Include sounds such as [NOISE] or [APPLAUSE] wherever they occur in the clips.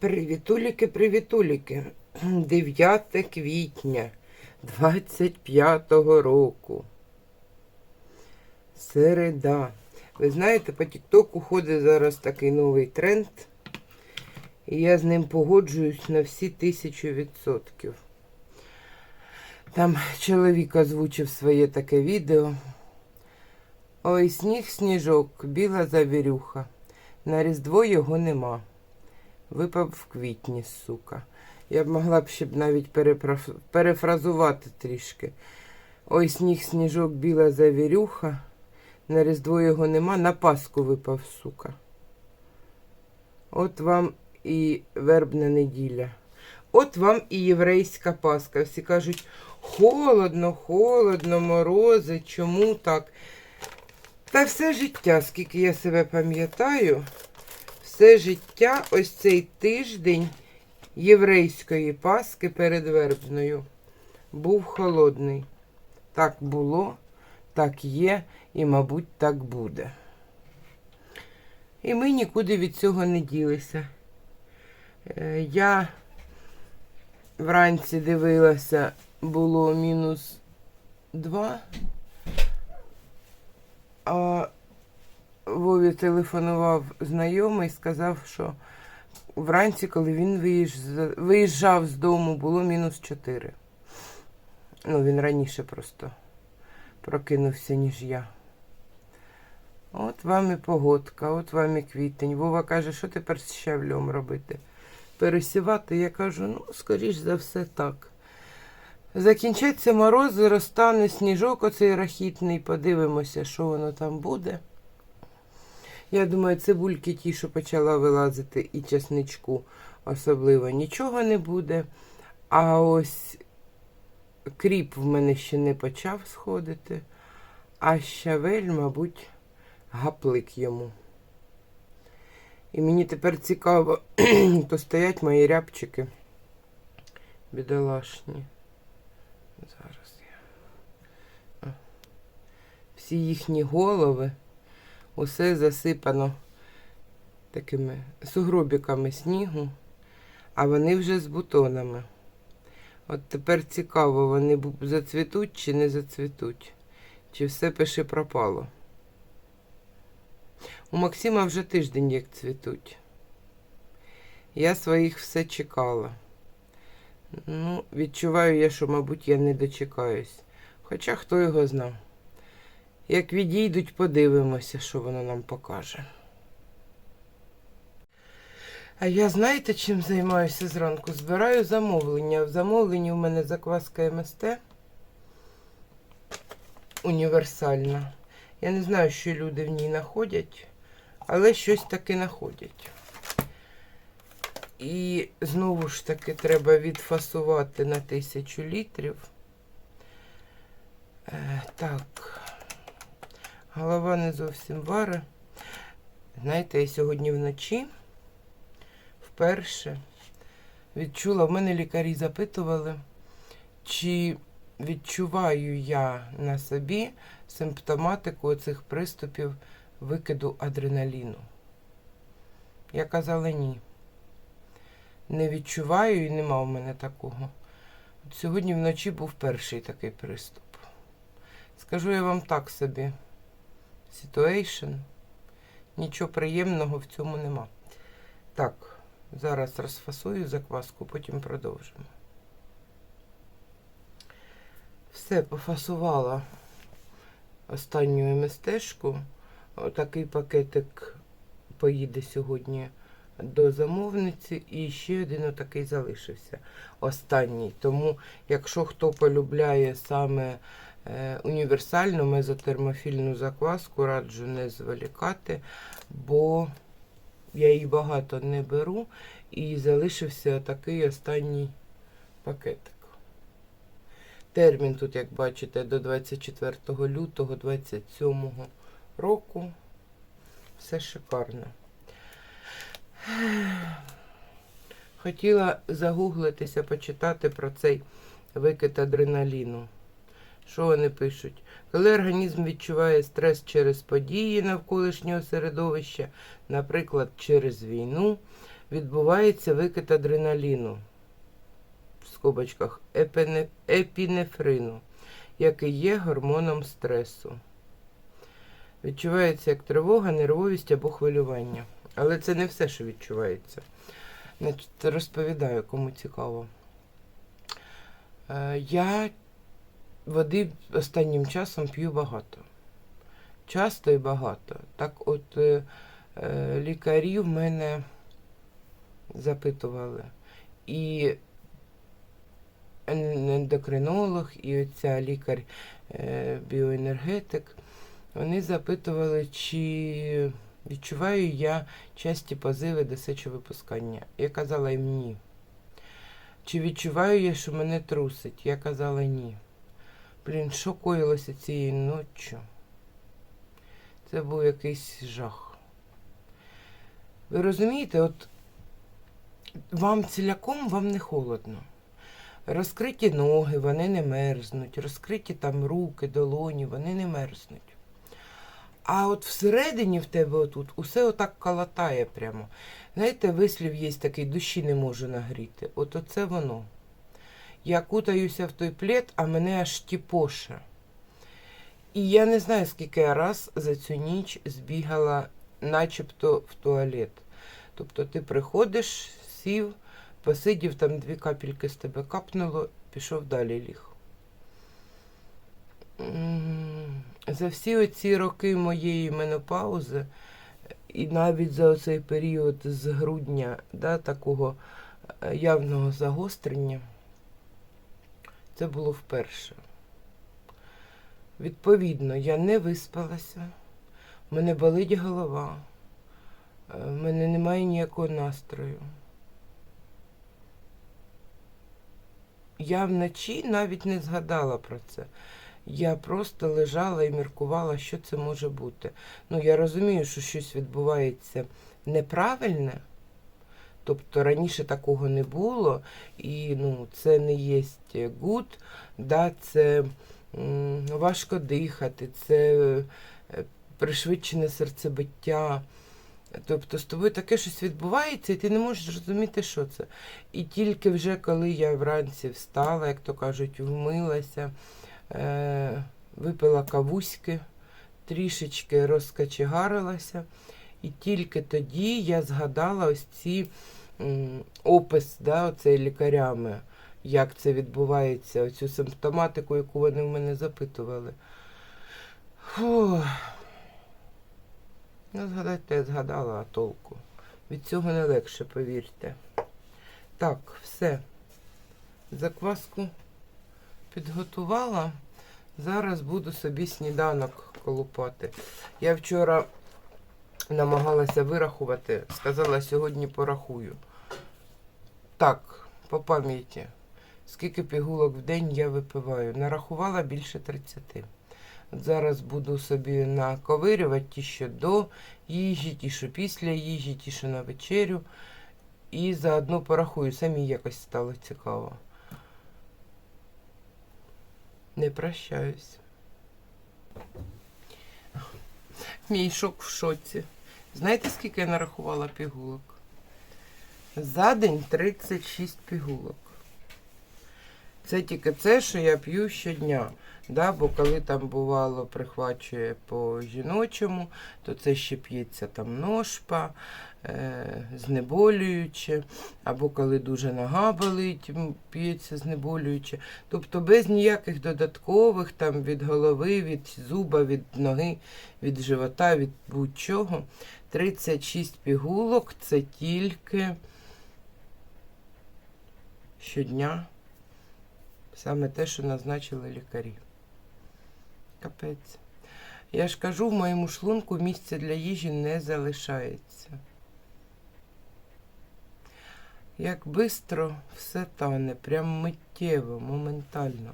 Привітуліки, привітуліки. 9 квітня 25-го року. Середа. Ви знаєте, по Тіктоку ходить зараз такий новий тренд. І я з ним погоджуюсь на всі тисячу відсотків. Там чоловік озвучив своє таке відео. Ой, сніг, сніжок, біла завірюха. На Різдво його нема. Випав в квітні, сука. Я б могла б ще б навіть перепраф- перефразувати трішки. Ой, сніг, сніжок, біла завірюха. На Різдво його нема, на Пасху випав, сука. От вам і вербна неділя. От вам і єврейська Пасха. Всі кажуть, холодно, холодно, морози, чому так? Та все життя, скільки я себе пам'ятаю, все життя, ось цей тиждень єврейської Пасхи перед вербною був холодний. Так було, так є і, мабуть, так буде. І ми нікуди від цього не ділися. Е, Я вранці дивилася, було мінус 2. А Вові телефонував знайомий, сказав, що вранці, коли він виїжджав, з дому, було мінус 4. Ну, він раніше просто прокинувся, ніж я. От вам і погодка, от вам і квітень. Вова каже, що тепер з щавлем робити? Пересівати? Я кажу, ну, скоріш за все, так. Закінчаться морози, розтане сніжок оцей рахітний, подивимося, що воно там буде. Я думаю, цибульки ті, що почала вилазити, і чесничку особливо нічого не буде. А ось кріп в мене ще не почав сходити, а щавель, мабуть, гаплик йому. І мені тепер цікаво, [CLEARS THROAT] то стоять мої рябчики бідолашні. Зараз я. Всі їхні голови, усе засипано такими сугробіками снігу, а вони вже з бутонами. От тепер цікаво, вони зацвітуть чи не зацвітуть, чи все пиши пропало. У Максима вже тиждень як цвітуть. Я своїх все чекала. Ну, відчуваю я, що, мабуть, я не дочекаюсь. Хоча хто його знав. Як відійдуть, подивимося, що воно нам покаже. А я знаєте, чим займаюся зранку? Збираю замовлення. В замовленні у мене закваска МСТ універсальна. Я не знаю, що люди в ній знаходять, але щось таки знаходять. І знову ж таки треба відфасувати на тисячу літрів. Е, так, голова не зовсім варе. Знаєте, я сьогодні вночі вперше відчула, в мене лікарі запитували, чи відчуваю я на собі симптоматику цих приступів викиду адреналіну. Я казала ні. Не відчуваю і нема в мене такого. От сьогодні вночі був перший такий приступ. Скажу я вам так собі. Situation. Нічого приємного в цьому нема. Так, зараз розфасую закваску, потім продовжимо. Все, пофасувала останню МСТшку. Отакий пакетик поїде сьогодні до замовниці, і ще один отакий залишився. Останній. Тому, якщо хто полюбляє саме універсальну мезотермофільну закваску, раджу не зволікати, бо я її багато не беру і залишився такий останній пакетик. Термін тут, як бачите, до 24 лютого 27 року. Все шикарно. Хотіла загуглитися, почитати про цей викид адреналіну. Що вони пишуть? Коли організм відчуває стрес через події навколишнього середовища, наприклад, через війну, відбувається викид адреналіну в скобочках епінефрину, який є гормоном стресу. Відчувається як тривога, нервовість або хвилювання. Але це не все, що відчувається. Значить, розповідаю, кому цікаво. Е, Я води останнім часом п'ю багато. Часто і багато. Так от е, е, лікарі в мене запитували. І ендокринолог, і оця лікар е, біоенергетик, вони запитували, чи відчуваю я часті позиви до сечовипускання. Я казала їм ні. Чи відчуваю я, що мене трусить? Я казала ні. Блін, що коїлося цієї ночі? Це був якийсь жах. Ви розумієте, от вам ціляком вам не холодно. Розкриті ноги, вони не мерзнуть, розкриті там руки, долоні, вони не мерзнуть. А от всередині в тебе отут усе отак калатає прямо. Знаєте, вислів є такий, душі не можу нагріти. От оце воно. Я кутаюся в той плед, а мене аж тіпоше. І я не знаю, скільки я раз за цю ніч збігала начебто в туалет. Тобто ти приходиш, сів, посидів, там дві капельки з тебе капнуло, пішов далі ліг. За всі оці роки моєї менопаузи, і навіть за оцей період з грудня, да, такого е, явного загострення, це було вперше. Відповідно, я не виспалася, мене болить голова, е, в мене немає ніякого настрою. Я вночі навіть не згадала про це. Я просто лежала і міркувала, що це може бути. Ну, я розумію, що щось відбувається неправильне. Тобто раніше такого не було, і ну, це не є гуд, да, це м, важко дихати, це е, пришвидшене серцебиття. Тобто з тобою таке щось відбувається, і ти не можеш зрозуміти, що це. І тільки вже коли я вранці встала, як то кажуть, вмилася, е, випила кавуськи, трішечки розкачегарилася, і тільки тоді я згадала ось ці опис, да, оцей лікарями, як це відбувається, оцю симптоматику, яку вони в мене запитували. Фух. Ну, згадати я згадала, толку. Від цього не легше, повірте. Так, все. Закваску підготувала. Зараз буду собі сніданок колупати. Я вчора намагалася вирахувати, сказала, сьогодні порахую. Так, по пам'яті, скільки пігулок в день я випиваю. Нарахувала більше 30. От Зараз буду собі наковирювати ті, що до їжі, ті, що після їжі, ті, що на вечерю. І заодно порахую, самі якось стало цікаво. Не прощаюсь. Мій шок в шоці. Знаєте, скільки я нарахувала пігулок? За день 36 пігулок. Це тільки це, що я п'ю щодня. Да, бо коли там бувало прихвачує по жіночому, то це ще п'ється там ножпа, е, знеболююче, або коли дуже нога болить, п'ється знеболююче. Тобто без ніяких додаткових там від голови, від зуба, від ноги, від живота, від будь-чого. 36 пігулок це тільки щодня. Саме те, що назначили лікарі. Капець. Я ж кажу, в моєму шлунку місця для їжі не залишається. Як бистро все тане, прям миттєво, моментально.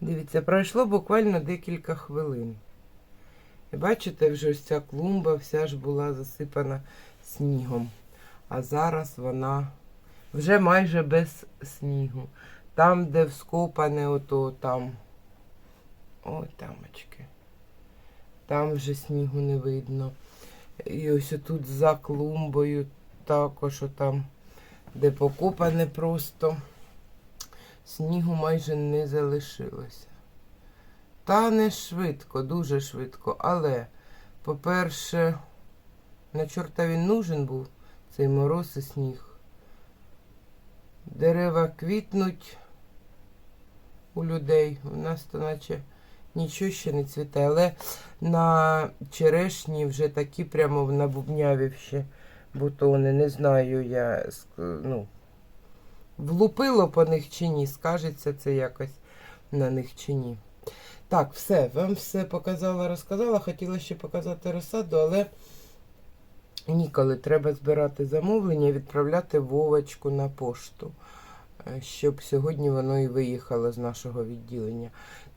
Дивіться, пройшло буквально декілька хвилин. І бачите, вже ось ця клумба вся ж була засипана снігом. А зараз вона вже майже без снігу. Там, де вскопане ото там. Ой, тамочки. Там вже снігу не видно. І ось тут за клумбою також там, де покопане просто. Снігу майже не залишилося. Та не швидко, дуже швидко. Але, по-перше, на чорта він нужен був, цей мороз і сніг. Дерева квітнуть у людей. У нас то наче нічого ще не цвіте, але на черешні вже такі прямо набубнявів ще бутони. Не знаю я, ну, влупило по них чи ні, скажеться це якось на них чи ні. Так, все, вам все показала, розказала. Хотіла ще показати розсаду, але ніколи треба збирати замовлення і відправляти Вовочку на пошту, е, щоб сьогодні воно і виїхало з нашого відділення.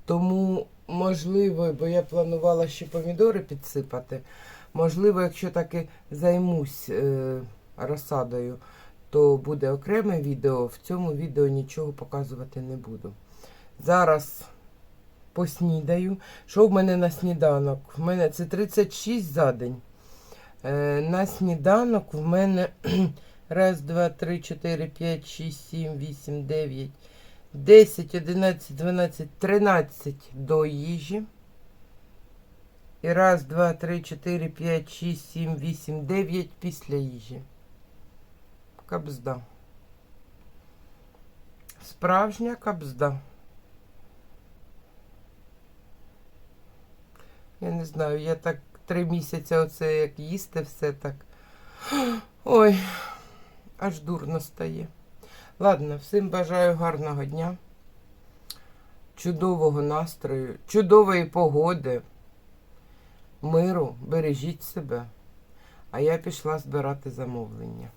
Тому, можливо, бо я планувала ще помідори підсипати. Можливо, якщо таки займусь е, розсадою, то буде окреме відео. В цьому відео нічого показувати не буду. Зараз поснідаю. Що в мене на сніданок? В мене це 36 за день. Е, на сніданок в мене [CLEARS THROAT] раз, два, три, чотири, п'ять, шість, сім, вісім, дев'ять, десять, одинадцять, дванадцять, тринадцять до їжі. І раз, два, три, чотири, п'ять, шість, сім, вісім, дев'ять після їжі. Кабзда. Справжня кабзда. Я не знаю, я так три місяці оце як їсти все так. Ой, аж дурно стає. Ладно, всім бажаю гарного дня, чудового настрою, чудової погоди, миру, бережіть себе. А я пішла збирати замовлення.